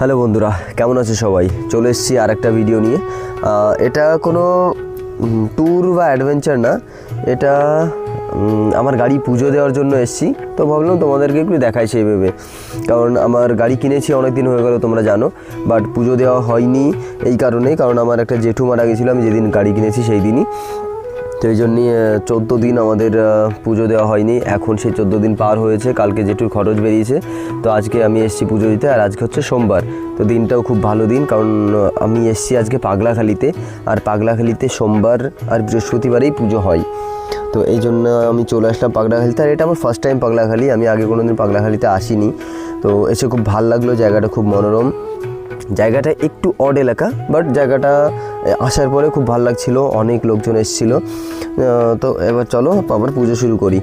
Hello বন্ধুরা, কেমন আছে সবাই? চলে এসেছি আর একটা ভিডিও নিয়ে এটা কোনো ট্যুর বা অ্যাডভেঞ্চার না। এটা আমার গাড়ি পুজো দেওয়ার জন্য এসেছি। তো ভাবলাম তোমাদেরকে একটু দেখাই সেই ভেবে। কারণ আমার গাড়ি কিনেছি অনেক দিন হয়ে গেল, তোমরা জানো। বাট পুজো দেওয়া হয়নি এই কারণেই, কারণ আমার একটা জেঠু মারা গেছিল, আমি যেদিন গাড়ি কিনেছি সেই দিনই। তো এই জন্যই চোদ্দ দিন আমাদের পুজো দেওয়া হয়নি। এখন সেই চোদ্দ দিন পার হয়েছে, কালকে জেঠুর খরচ বেরিয়েছে। তো আজকে আমি এসেছি পুজো দিতে, আর আজকে হচ্ছে সোমবার। তো দিনটাও খুব ভালো দিন, কারণ আমি এসেছি আজকে পাগলাখালিতে। আর পাগলাখালিতে সোমবার আর বৃহস্পতিবারেই পুজো হয়। তো এই জন্য আমি চলে আসলাম পাগলাখালিতে। আর এটা আমার ফার্স্ট টাইম পাগলাখালি, আমি আগে কোনো দিন পাগলাখালিতে আসিনি। তো এসে খুব ভালো লাগল, জায়গাটা খুব মনোরম। জায়গাটা একটু অড এলাকা বাট জায়গাটা আসার পরে খুব ভালো লাগছিল, অনেক লোকজন এসেছিল। তো এবার চলো, আবার পুজো শুরু করি।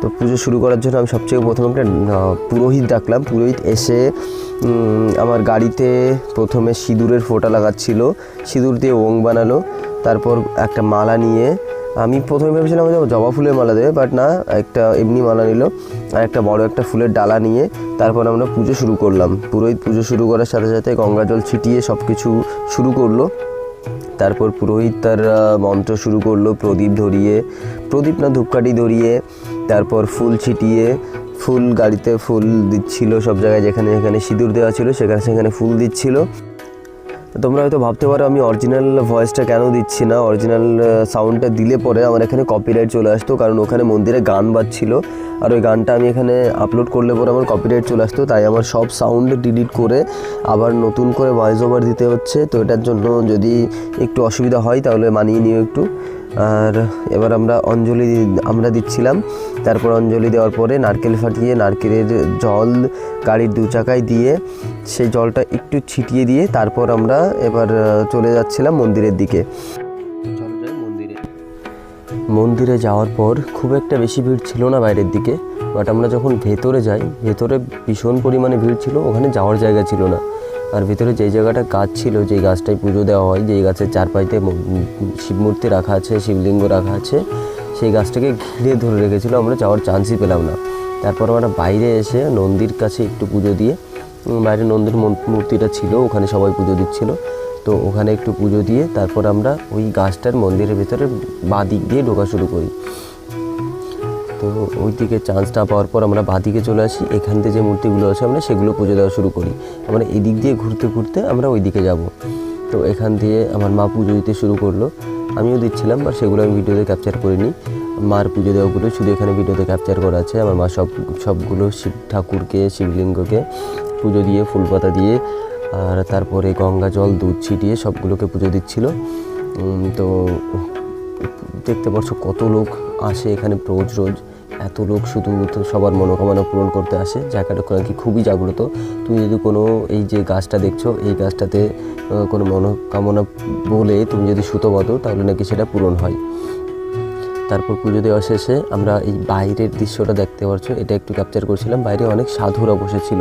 তো পুজো শুরু করার জন্য আমি সবচেয়ে প্রথমে একটা পুরোহিত ডাকলাম। পুরোহিত এসে আমার গাড়িতে প্রথমে সিঁদুরের ফোঁটা লাগাচ্ছিল। সিঁদুর দিয়ে ওং বানালো। তারপর একটা মালা নিয়ে আমি প্রথমে ভেবেছিলাম হয়তো জবা ফুলের মালা দেবে বাট না, একটা এমনি মালা নিল, আর একটা বড় একটা ফুলের ডালা নিয়ে তারপর আমরা পুজো শুরু করলাম। পুরোহিত পুজো শুরু করার সাথে সাথে গঙ্গা জল ছিটিয়ে সব কিছু শুরু করল। তারপর পুরোহিত তার মন্ত্র শুরু করল, প্রদীপ ধরিয়ে, প্রদীপ না, ধূপকাঠি ধরিয়ে, তারপর ফুল ছিটিয়ে, ফুল গাড়িতে ফুল দিচ্ছিল সব জায়গায় যেখানে যেখানে সিঁদুর দেওয়া ছিল, সেখানে সেখানে ফুল দিচ্ছিল। তোমরা হয়তো ভাবতে পারো আমি অরিজিনাল ভয়েসটা কেন দিচ্ছি না? অরিজিনাল সাউন্ডটা দিলে পরে আমার এখানে কপিরাইট চলে আসতো, কারণ ওখানে মন্দিরে গান বাজছিল। আর ওই গানটা আমি এখানে আপলোড করলে পরে আমার কপিরাইট চলে আসতো, তাই আমার সব সাউন্ড ডিলিট করে আবার নতুন করে ভয়েস ওভার দিতে হচ্ছে। তো এটার জন্য যদি একটু অসুবিধা হয় তাহলে মানিয়ে নিও একটু। আর এবার আমরা অঞ্জলি আমরা দিচ্ছিলাম। তারপর অঞ্জলি দেওয়ার পরে নারকেল ফাটিয়ে নারকেলের জল গাড়ির দু চাকায় দিয়ে সেই জলটা একটু ছিটিয়ে দিয়ে তারপর আমরা এবার চলে যাচ্ছিলাম মন্দিরের দিকে। মন্দিরে যাওয়ার পর খুব একটা বেশি ভিড় ছিল না বাইরের দিকে বাট আমরা যখন ভেতরে যাই, ভেতরে ভীষণ পরিমাণে ভিড় ছিল, ওখানে যাওয়ার জায়গা ছিল না। আর ভিতরে যেই জায়গাটা গাছ ছিল, যেই গাছটায় পুজো দেওয়া হয়, যেই গাছের চারপাশে শিবমূর্তি রাখা আছে, শিবলিঙ্গ রাখা আছে, সেই গাছটাকে ঘিরে ধরে রেখেছিল। আমরা যাওয়ার চান্সই পেলাম না। তারপর আমরা বাইরে এসে নন্দীর কাছে একটু পুজো দিয়ে বাইরে নন্দীর মূর্তিটা ছিল, ওখানে সবাই পুজো দিচ্ছিল। তো ওখানে একটু পুজো দিয়ে, তারপর আমরা ওই গাছটার মন্দিরের ভেতরে বাঁ দিক দিয়ে ঢোকা শুরু করি। তো ওই দিকে চান্সটা পাওয়ার পর আমরা বাঁদিকে চলে আসি। এখান থেকে যে মূর্তিগুলো আছে, আমরা সেগুলো পুজো দেওয়া শুরু করি। আমরা এদিক দিয়ে ঘুরতে ঘুরতে আমরা ওই দিকে যাব। তো এখান দিয়ে আমার মা পুজো দিতে শুরু করল। আমিও দিচ্ছিলাম বা সেগুলো আমি ভিডিওতে ক্যাপচার করিনি। মার পুজো দেওয়াগুলো শুধু এখানে ভিডিওতে ক্যাপচার করা আছে। আমার মা সব, সবগুলো শিব ঠাকুরকে, শিবলিঙ্গকে পুজো দিয়ে ফুল পাতা দিয়ে, আর তারপরে গঙ্গা জল, দুধ ছিটিয়ে সবগুলোকে পুজো দিচ্ছিল। তো দেখতে পাচ্ছ কত লোক আসে এখানে রোজ রোজ। এত লোক শুধু সবার মনোকামনা পূরণ করতে আসে জায়গাটা নাকি খুবই জাগ্রত। তুমি যদি কোনো এই যে গাছটা দেখছ, এই গাছটাতে কোনো মনোকামনা বলে তুমি যদি সুতো বাঁধো তাহলে নাকি সেটা পূরণ হয়। তারপর পুজো দেওয়া শেষে আমরা এই বাইরের দৃশ্যটা দেখতে পারছ এটা একটু ক্যাপচার করছিলাম। বাইরে অনেক সাধুরা বসেছিল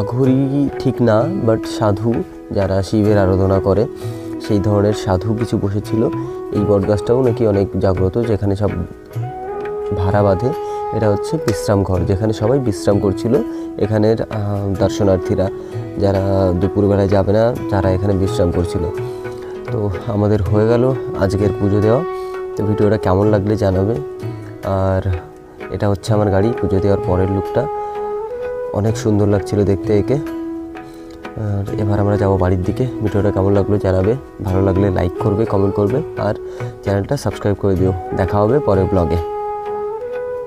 আঘরি ঠিক না বাট সাধু যারা শিবের আরাধনা করে, সেই ধরনের সাধু কিছু বসেছিল। এই বটগাছটাও নাকি অনেক জাগ্রত, যেখানে সব ভাড়া বাঁধে, এটা হচ্ছে বিশ্রাম ঘর, যেখানে সবাই বিশ্রাম করছিল। এখানের দর্শনার্থীরা যারা দুপুরবেলায় যাবে না যারা এখানে বিশ্রাম করছিল। তো আমাদের হয়ে গেল আজকের পুজো দেওয়া। তো ভিডিওটা কেমন লাগলে জানাবে। আর এটা হচ্ছে আমার গাড়ি, পুজো দেওয়ার পরের লুকটা। অনেক সুন্দর লাগছিল দেখতে একে। আর এবার আমরা যাব বাড়ির দিকে। ভিডিওটা কেমন লাগল জানাবে। ভালো লাগলে লাইক করবে কমেন্ট করবে। আর চ্যানেলটা সাবস্ক্রাইব করে দিও। দেখা হবে পরের ব্লগে